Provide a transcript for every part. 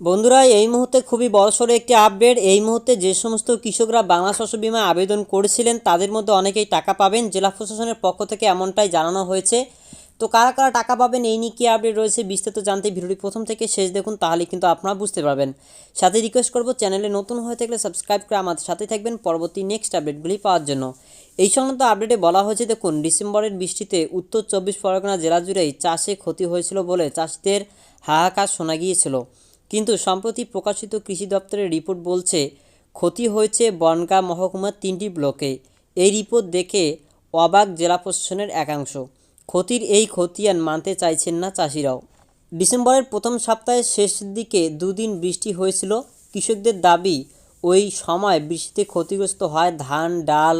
বন্ধুরা, এই মুহূর্তে খুবই বড়সড় একটি আপডেট এই মুহূর্তে যে সমস্ত কৃষকরা বাংলা শস্য বিমা আবেদন করেছিলেন, তাদের মধ্যে অনেকেই টাকা পাবেন। জেলা প্রশাসনের পক্ষ থেকে এমনটাই জানানো হয়েছে। তো কারা কারা টাকা পাবেন, এই নিয়ে কী আপডেট রয়েছে, বিস্তারিত জানতে ভিডিওটি প্রথম থেকে শেষ দেখুন, তাহলে কিন্তু আপনারা বুঝতে পারবেন। সাথে রিকোয়েস্ট করব, চ্যানেলে নতুন হয়ে থাকলে সাবস্ক্রাইব করে আমাদের সাথে থাকবেন পরবর্তী নেক্সট আপডেটগুলি পাওয়ার জন্য। এই সংক্রান্ত আপডেটে বলা হয়েছে, দেখুন, ডিসেম্বরের বৃষ্টিতে উত্তর চব্বিশ পরগনা জেলা জুড়েই চাষে ক্ষতি হয়েছিল বলে চাষিদের হাহাকার শোনা গিয়েছিল। কিন্তু সম্প্রতি প্রকাশিত কৃষি দপ্তরের রিপোর্ট বলছে, ক্ষতি হয়েছে বনগাঁ মহকুমার তিনটি ব্লকে। এই রিপোর্ট দেখে অবাক জেলা প্রশাসনের একাংশ। ক্ষতির এই খতিয়ান মানতে চাইছেন না চাষিরাও। ডিসেম্বরের প্রথম সপ্তাহের শেষ দিকে দুদিন বৃষ্টি হয়েছিল। কৃষকদের দাবি, ওই সময় বৃষ্টিতে ক্ষতিগ্রস্ত হয় ধান, ডাল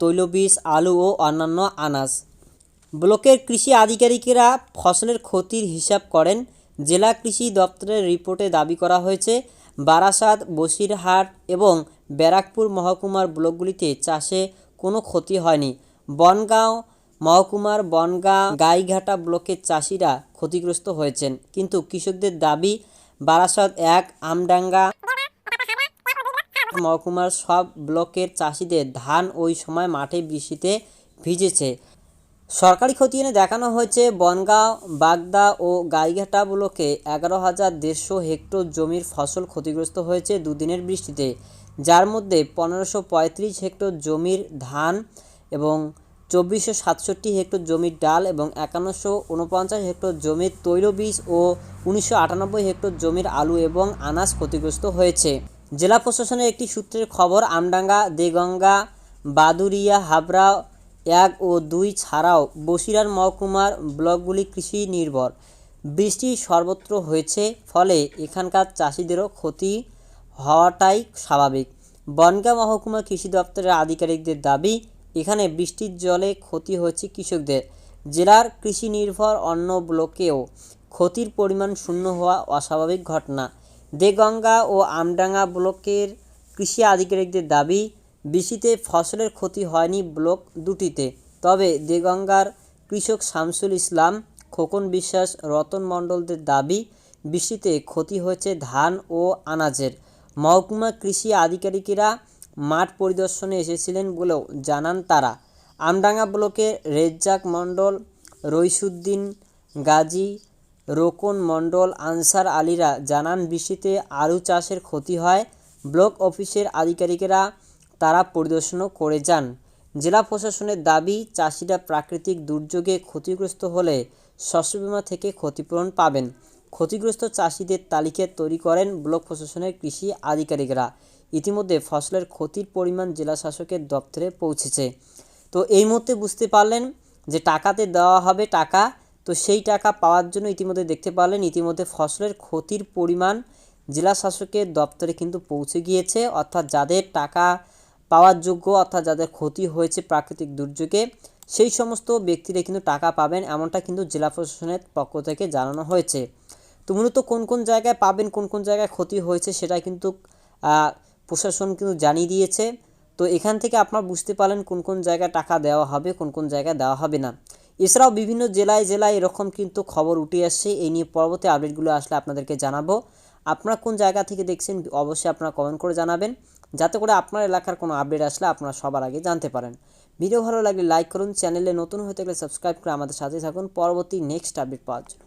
তৈলবীজ, আলু ও অন্যান্য আনাজ। ব্লকের কৃষি আধিকারিকেরা ফসলের ক্ষতির হিসাব করেন। জেলা কৃষি দপ্তরের রিপোর্টে দাবি করা হয়েছে, বারাসাত, বসিরহাট এবং ব্যারাকপুর মহকুমার ব্লকগুলিতে চাষে কোনো ক্ষতি হয়নি। বনগাঁও মহকুমার বনগাঁ গাইঘাটা ব্লকের চাষিরা ক্ষতিগ্রস্ত হয়েছেন। কিন্তু কৃষকদের দাবি, বারাসাত এক, আমডাঙ্গা মহকুমার সব ব্লকের চাষিদের ধান ওই সময় মাঠে বৃষ্টিতে ভিজেছে। সরকারি খতিয়ানে দেখানো হয়েছে, বনগাঁও, বাগদা ও গাইঘাটা ব্লকে এগারো হাজার দেড়শো হেক্টর জমির ফসল ক্ষতিগ্রস্ত হয়েছে দুদিনের বৃষ্টিতে, যার মধ্যে পনেরোশো পঁয়ত্রিশ হেক্টর জমির ধান এবং চব্বিশশো সাতষট্টি হেক্টর জমির ডাল এবং একান্নশো উনপঞ্চাশ হেক্টর জমির তৈলবীজ ও উনিশশো আটানব্বই হেক্টর জমির আলু এবং আনাজ ক্ষতিগ্রস্ত হয়েছে। জেলা প্রশাসনের একটি সূত্রের খবর, আমডাঙ্গা, দেগঙ্গা বাদুরিয়া হাবড়া এক ও দুই ছাড়াও বসিরার মহকুমার ব্লকগুলি কৃষি নির্ভর। বৃষ্টি সর্বত্র হয়েছে, ফলে এখানকার চাষিদেরও ক্ষতি হওয়াটাই স্বাভাবিক। বনগাঁ মহকুমা কৃষি দপ্তরের আধিকারিকদের দাবি, এখানে বৃষ্টির জলে ক্ষতি হয়েছে কৃষকদের। জেলার কৃষি নির্ভর অন্য ব্লকেও ক্ষতির পরিমাণ শূন্য হওয়া অস্বাভাবিক ঘটনা। দেগঙ্গা ও আমডাঙ্গা ব্লকের কৃষি আধিকারিকদের দাবি বৃষ্টিতে ফসলের ক্ষতি হয়নি ব্লক দুটিতে। তবে দেগঙ্গার কৃষক শামসুল ইসলাম, খোকন বিশ্বাস, রতন মণ্ডলদের দাবি, বৃষ্টিতে ক্ষতি হয়েছে ধান ও আনাজের। মহকুমা কৃষি আধিকারিকেরা মাঠ পরিদর্শনে এসেছিলেন বলেও জানান তারা। আমডাঙ্গা ব্লকের রেজ্জাক মণ্ডল, রইসুদ্দিন গাজী, রোকন মণ্ডল, আনসার আলীরা জানান, বৃষ্টিতে আলু চাষের ক্ষতি হয়। ব্লক অফিসের আধিকারিকেরা তারা পরিদর্শনও করে যান। জেলা প্রশাসনের দাবি, চাষিরা প্রাকৃতিক দুর্যোগে ক্ষতিগ্রস্ত হলে শস্য বীমা থেকে ক্ষতিপূরণ পাবেন। ক্ষতিগ্রস্ত চাষিদের তালিকা তৈরি করেন ব্লক প্রশাসনের কৃষি আধিকারিকরা। ইতিমধ্যে ফসলের ক্ষতির পরিমাণ জেলা শাসকের দপ্তরে পৌঁছেছে। তো এই মুহূর্তে বুঝতে পারলেন যে টাকাতে দেওয়া হবে টাকা, তো সেই টাকা পাওয়ার জন্য ইতিমধ্যে দেখতে পারলেন, ইতিমধ্যে ফসলের ক্ষতির পরিমাণ জেলা শাসকের দপ্তরে কিন্তু পৌঁছে গিয়েছে। অর্থাৎ যাদের টাকা পাওয়ার যোগ্য অর্থাৎ যাদের ক্ষতি হয়েছে প্রাকৃতিক দুর্যোগে, সেই সমস্ত ব্যক্তিরা কিন্তু টাকা পাবেন এমনটা কিন্তু জেলা প্রশাসনের পক্ষ থেকে জানানো হয়েছে। তো মূলত কোন কোন জায়গায় পাবেন, কোন কোন জায়গায় ক্ষতি হয়েছে সেটা কিন্তু প্রশাসন কিন্তু জানিয়ে দিয়েছে। তো এখান থেকে আপনারা বুঝতে পারলেন কোন কোন জায়গায় টাকা দেওয়া হবে, কোন কোন জায়গায় দেওয়া হবে না। এছাড়াও বিভিন্ন জেলায় জেলায় এরকম কিন্তু খবর উঠে আসছে, এই নিয়ে পরবর্তী আপডেটগুলো আসলে আপনাদেরকে জানাব। আপনারা কোন জায়গা থেকে দেখছেন, অবশ্যই আপনারা কমেন্ট করে জানাবেন। যাতে করে আপনার এলাকার কোনো আপডেট আসলে আপনারা সবার আগে জানতে পারেন। ভিডিও ভালো লাগলে লাইক করুন, চ্যানেলে নতুন হয়ে থাকলে সাবস্ক্রাইব করে আমাদের সাথে থাকুন। পরবর্তী নেক্সট আপডেট পাওয়ার জন্য।